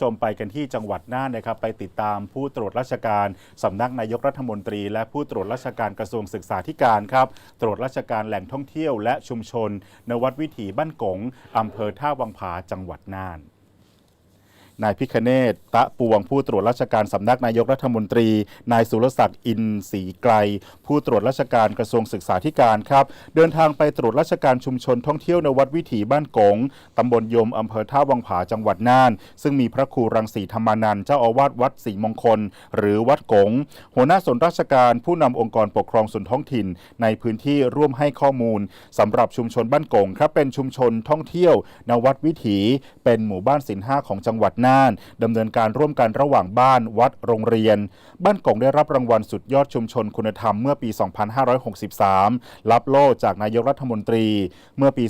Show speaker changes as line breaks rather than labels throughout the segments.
ชมไปกันที่จังหวัดน่านนะครับไปติดตามผู้ตรวจราชการสำนักนายกรัฐมนตรี และผู้ตรวจราชการกระทรวงศึกษาธิการครับ ตรวจราชการแหล่งท่องเที่ยวและชุมชน นวัดวิถีบ้านกงอำเภอท่าวังผาจังหวัดน่าน นายพิคเนตตะปวง ผู้ตรวจราชการสำนักนายกรัฐมนตรี นายสุรศักดิ์อินศรีไกรผู้ตรวจราชการกระทรวงศึกษาธิการครับ เดินทางไปตรวจราชการชุมชนท่องเที่ยวนวัดวิถีบ้านกงตำบลยมอำเภอท่าวังผาจังหวัดน่าน ซึ่งมีพระครูรังสีธรรมานันท์เจ้าอาวาสวัดศรีมงคล หรือวัดกงหัวหน้าส่วนราชการผู้นำองค์กรปกครองส่วนท้องถิ่น ในพื้นที่ร่วมให้ข้อมูลสำหรับชุมชนบ้านกงครับเป็นชุมชนท่องเที่ยวนวัดวิถี เป็นหมู่บ้านศิลห้าของจังหวัดน่านดำเนินการร่วมกันระหว่างบ้านวัดโรงเรียน บ้านกงได้รับรางวัลสุดยอดชุมชนคุณธรรมเมื่อปี 2563 รับโล่จากนายกรัฐมนตรี เมื่อปี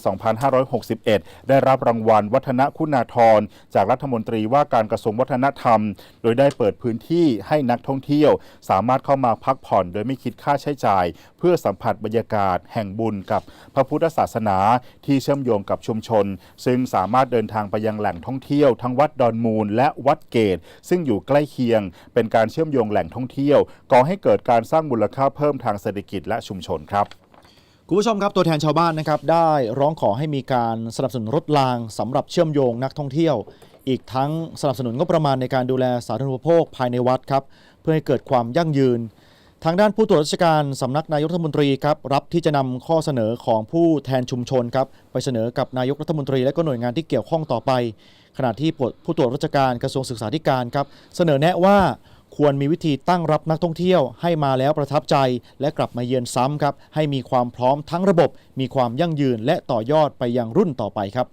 2561 ได้รับรางวัลวัฒนคุณาธรจากรัฐมนตรีว่าการกระทรวงวัฒนธรรม โดยได้เปิดพื้นที่ให้นักท่องเที่ยว สามารถเข้ามาพักผ่อนโดยไม่คิดค่าใช้จ่าย เพื่อสัมผัสบรรยากาศแห่งบุญกับพระพุทธศาสนาที่เชื่อมโยงกับชุมชน ซึ่งสามารถเดินทางไปยังแหล่งท่องเที่ยวทั้งวัดดอนมููล และวัดเกต ซึ่งอยู่ใกล้เคียง เป็นการเชื่อมโยงแหล่งท่องเที่ยวก่อให้เกิดการสร้างมูลค่าเพิ่มทางเศรษฐกิจและชุมชนครับ
คุณผู้ชมครับตัวแทนชาวบ้านนะครับได้ร้องขอให้มีการสนับสนุนรถรางสำหรับเชื่อมโยงนักท่องเที่ยว อีกทั้งสนับสนุนงบประมาณในการดูแลสาธารณูปโภคภายในวัดครับเพื่อให้เกิดความยั่งยืน ทางด้านผู้ตรวจราชการสำนักนายกรัฐมนตรีครับรับที่จะนำข้อเสนอของผู้แทนชุมชนครับไปเสนอกับนายกรัฐมนตรีและก็หน่วยงานที่เกี่ยวข้องต่อไป ขณะที่ผู้ตรวจราชการกระทรวงศึกษาธิการครับเสนอแนะว่าควรมีวิธีตั้งรับนักท่องเที่ยวให้มาแล้วประทับใจ และกลับมาเยือนซ้ำครับให้มีความพร้อมทั้งระบบ มีความยั่งยืนและต่อยอดไปยังรุ่นต่อไปครับ